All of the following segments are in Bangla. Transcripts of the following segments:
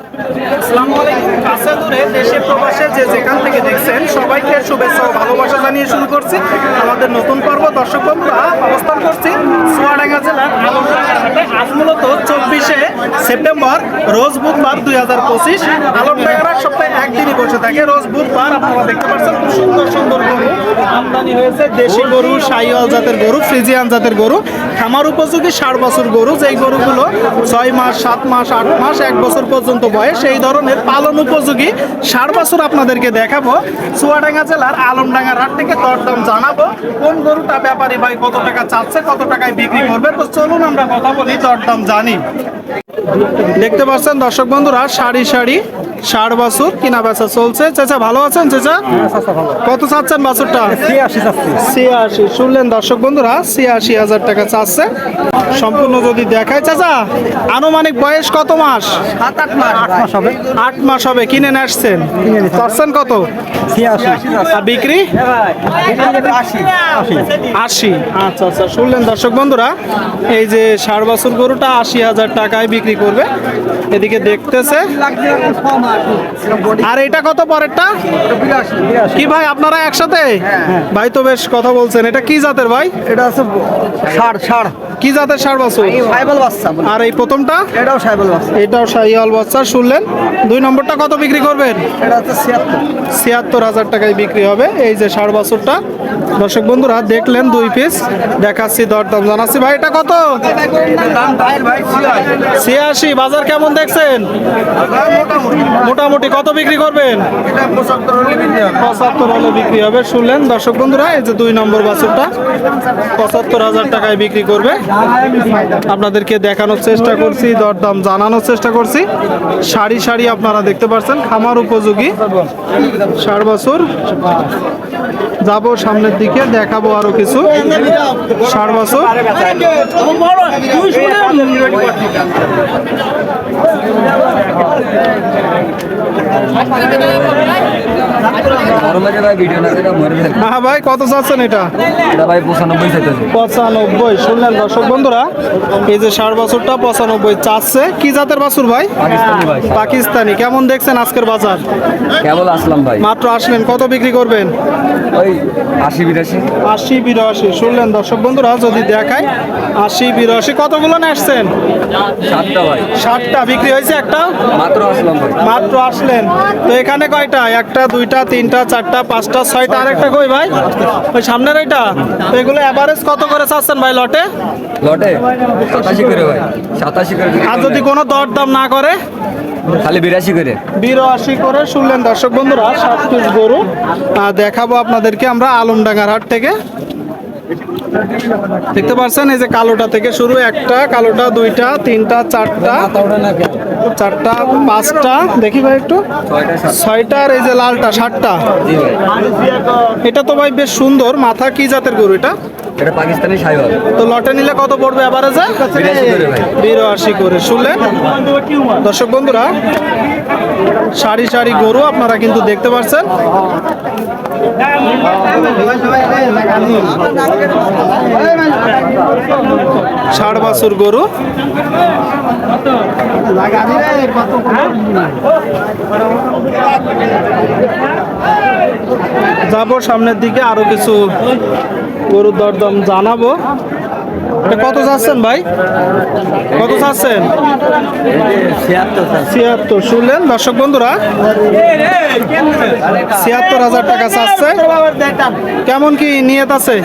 আসসালামু আলাইকুম দেশে প্রবাসে যে যেখান থেকে দেখছেন, সবাইকে শুভেচ্ছা ও ভালোবাসা জানিয়ে শুরু করছি। আমাদের নতুন পর্ব, দর্শক বন্ধুরা, অবস্থান করছি সোয়াডাঙ্গা জেলার রোজ বুধবার দুই হাজার পঁচিশ আলমডাঙ্গার হাট সপ্তাহে একদিনই বসে থাকে। রোজ বুধবার আপনারা দেখতে পাচ্ছেন খুব সুন্দর সুন্দর গরু। আমদানি হয়েছে দেশি গরু সাইওয়াল জাতের গরু, ফ্রিজিয়ান জাতের গরু। খামার উপযোগী ষাট বছর গরু, যেই গরুগুলো ছয় মাস, সাত মাস, আট মাস, এক বছর পর্যন্ত বয়স, সেই ধরনের পালন উপযোগী ষাট বছর আপনাদেরকে দেখাবো। চুয়াডাঙ্গা জেলার আলমডাঙ্গার হাট থেকে দরদাম জানাব। কোন গরুটা ব্যাপারী ভাই কত টাকা চাচ্ছে, কত টাকায় বিক্রি করবে? তো চলুন আমরা কথা বলি, দরদাম জানি। দেখতে পাচ্ছেন দর্শক বন্ধুরা সারি সারি ষাট বছর কিনা বেচা চলছে। চেচা ভালো আছেন চেচা? কত চাচ্ছেন বাছুরটা? ছিয়াশি শুনলেন দর্শক বন্ধুরা ছিয়াশি হাজার টাকা চাচ্ছে। সম্পূর্ণ যদি দেখায় চাচা আনুমানিক বয়স কত মাস? সাত আট মাস। আট মাস হবে। আট মাস হবে। কিনে আসছেন? চাচ্ছেন কত? আর বিক্রি? আশি। আচ্ছা আচ্ছা। শুনলেন দর্শক বন্ধুরা এই যে ষাট বছর গরুটা আশি হাজার টাকায় বিক্রি করবে। এদিকে দেখতেছে। আর এটা কত পরেরটা? কি ভাই আপনারা একসাথে? ভাই তো বেশ কথা বলছেন। এটা কি জাতের ভাই? এটা আছে ষাট ষাট কি জাতের ষাট বছর? সাইবল বাচ্চা আর এই প্রথমটা? এটাও সাইবল বাচ্চা। এটাও শাহিয়াল বাচ্চা শুনলেন? দুই নম্বরটা কত বিক্রি করবেন? এটা হচ্ছে ছিয়াত্তর। ছিয়াত্তর হাজার টাকায় বিক্রি হবে। এই যে ষাট বছরটা দর্শক বন্ধুরা, দেখলেন দুই পিস দেখাচ্ছি দরদাম, জানাচ্ছি ভাই, এটা কত? ছিয়াশি, বাজার কেমন দেখছেন? মোটামুটি কত বিক্রি করবেন? পঁচাত্তর হলে বিক্রি হবে, শুনলেন। দর্শক বন্ধুরা, এই যে দুই নম্বর বাছুরটা, পঁচাত্তর হাজার টাকায় বিক্রি করবে। আপনাদেরকে দেখানোর চেষ্টা করছি, দরদাম জানানোর চেষ্টা করছি। সারি সারি আপনারা দেখতে পাচ্ছেন খামার উপযোগী। ষাট বছর। যাব সামনের দিকে দেখাবো আরও কিছু। ষাট বছর। Thank ভাই হ্যাঁ ভাই কত চাচ্ছেন এটা? ভাই পঁচানব্বই পঁচানব্বই শুনলেন দর্শক বন্ধুরা এই যে ষাট বছরটা পঁচানব্বই চাচ্ছে। কি জাতের বাছুর ভাই? পাকিস্তানি ভাই। পাকিস্তানি। কেমন দেখছেন আজকের বাজার? কেবল আসলাম ভাই। মাত্র আসলেন কত বিক্রি করবেন? ওই আশি বিরাশি। আশি বিরাশি শুনলেন দর্শক বন্ধুরা যদি দেখায় আশি বিরাশি কতগুলো নিয়ে আসছেন? সাতটা ভাই। বিক্রি হয়েছে একটা? মাত্র আসলাম ভাই। মাত্র আসলেন। তো এখানে কয়টা? একটা দুইটা তিনটা চারটা পাঁচটা ছয়টা আরেকটা কই ভাই? ওই সামনের এটা? এগুলো অ্যাভারেজ কত করে চাচ্ছেন ভাই লটে? লটে? সাতাশি করে ভাই সাতাশি করে আর যদি কোনো দর দাম না করে? খালি বিরাশি করে। বিরাশি করে শুনলেন দর্শক বন্ধুরা সাত পিস গরু। দেখাবো আপনাদেরকে আমরা আলমডাঙ্গার হাট থেকে। দেখতে পাচ্ছেন এই যে কালোটা থেকে শুরু একটা কালোটা দুইটা তিনটা চারটা। চারটা পাঁচটা দেখি ভাই একটু। ছয়টা আর এই যে লালটা সাতটা। এটা তো ভাই বেশ সুন্দর মাথা কি জাতের গরু এটা? এটা পাকিস্তানি সাইওয়াল। তো লটে নিলে কত পড়বে অ্যাভারেজে বিরাশি করে। শুনলেন? দর্শক বন্ধুরা সারি সারি গরু আপনারা কিন্তু দেখতে পাচ্ছেন। ষাট বাছুর গরু। যাব সামনের দিকে আরও কিছু গরুর দরদাম জানাব। এটা কত চাচ্ছেন ভাই? কত চাচ্ছেন? ছিয়াত্তর, শুনলেন? দর্শক বন্ধুরা, ছিয়াত্তর হাজার টাকা চাচ্ছে। কেমন কি নিয়ত আছে?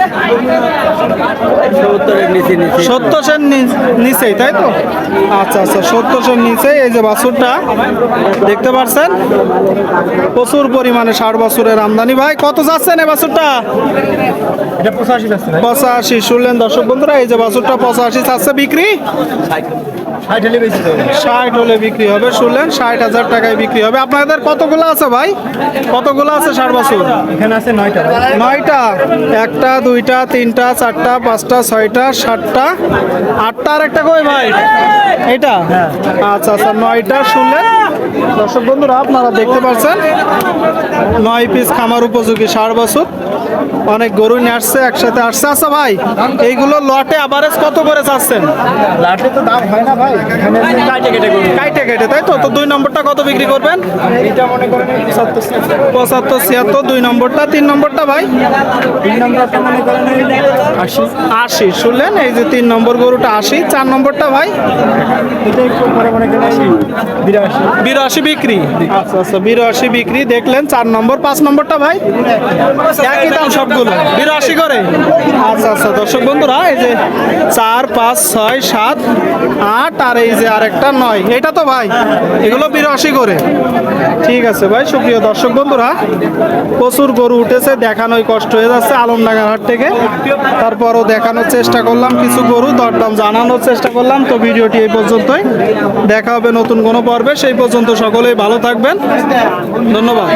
সত্তরের নিচেই, তাই তো? আচ্ছা আচ্ছা সত্তরের নিচে এই যে বাছুরটা, দেখতে পাচ্ছেন প্রচুর পরিমাণে ষাট বছরের আমদানি। ভাই, কত যাচ্ছেন এই বাছুরটা? পঁচাশি শুনলেন দর্শক বন্ধুরা এই যে বাছুরটা পঁচাশি চাচ্ছে বিক্রি। ষাট হলে বিক্রি হবে শুনলেন ষাট হাজার টাকায় বিক্রি হবে। আপনাদের কতগুলো আছে ভাই? কতগুলো আছে ষাট বছর? এখানে আছে নয়টা নয়টা? একটা দুইটা তিনটা চারটা পাঁচটা ছয়টা সাতটা আটটা আর একটা কই ভাই? এটা আচ্ছা আচ্ছা নয়টা শুনলেন। দর্শক বন্ধুরা আপনারা দেখতে পাচ্ছেন নয় পিস খামার উপযোগী ষাট বছর। অনেক গরু নিয়ে আসছে একসাথে আসছে। আচ্ছা ভাই এইগুলো লটে আভারেজ কত করে চাচ্ছেন লাটে তো দাম হয় না ভাই। ভাই কাটে কেটে কাইটে কেটে তাই তো? তো দুই নম্বরটা কত বিক্রি করবেন? এটা মনে করেন পঁচাত্তর পঁচাত্তর ছিয়াত্তর দুই নম্বরটা তিন নম্বরটা ভাই? তিন নম্বরটা মনে করেন আশি। আশি শুনলেন? এই যে তিন নম্বর গরুটা আশি চার নম্বরটা ভাই? এটা একটু পরে মনে করেন বিরাশি। বিরাশি বিক্রি। আচ্ছা আচ্ছা বিরাশি বিক্রি দেখলেন চার নম্বর পাঁচ নম্বরটা ভাই? একই দাম সবগুলো। বিরাশি করে। আচ্ছা আচ্ছা দর্শক বন্ধুরা এই যে চার পাঁচ ছয় সাত আট আর এই যে আরেকটা নয় এটা তো ভাই এগুলো বিরাশি করে। ঠিক আছে ভাই সুপ্রিয় দর্শক বন্ধুরা প্রচুর গরু উঠেছে দেখানোই কষ্ট হয়ে যাচ্ছে আলমডাঙ্গার হাট থেকে। তারপরও দেখানোর চেষ্টা করলাম কিছু গরু দরদাম জানানোর চেষ্টা করলাম তো ভিডিওটি এই পর্যন্তই। দেখা হবে নতুন কোনো পর্বে সেই পর্যন্ত সকলেই ভালো থাকবেন। ধন্যবাদ।